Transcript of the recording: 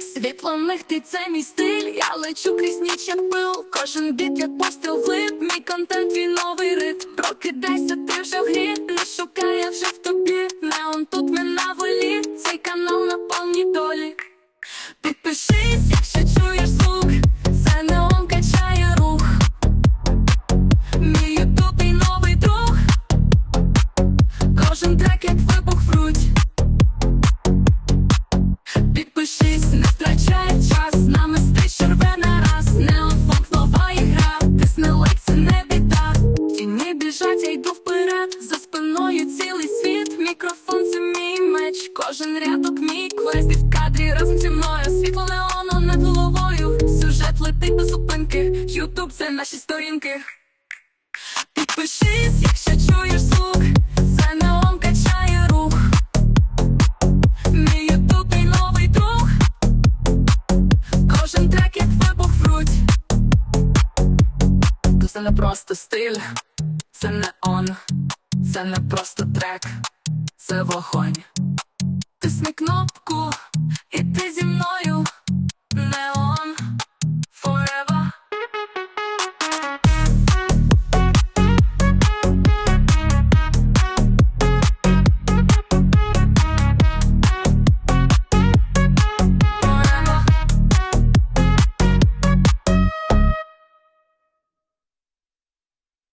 Світло нехтить, це мій стиль, я лечу крізь ніч як пил. Кожен біт як постріл влип, мій контент твій новий ритм Прокидайся, ти вже в грі, не шукай, я вже в тобі. Неон тут ми рядок мій. Квест, і в кадрі разом зі мною, світло неону над головою, сюжет летить без зупинки, Ютуб це наші сторінки. Підпишись, якщо чуєш звук, це неон качає рух. Мій ютуб і новий друг. Кожен трек як вибух в грудь Це не просто стиль, це не он, це не просто трек, це вогонь. Тисни кнопку,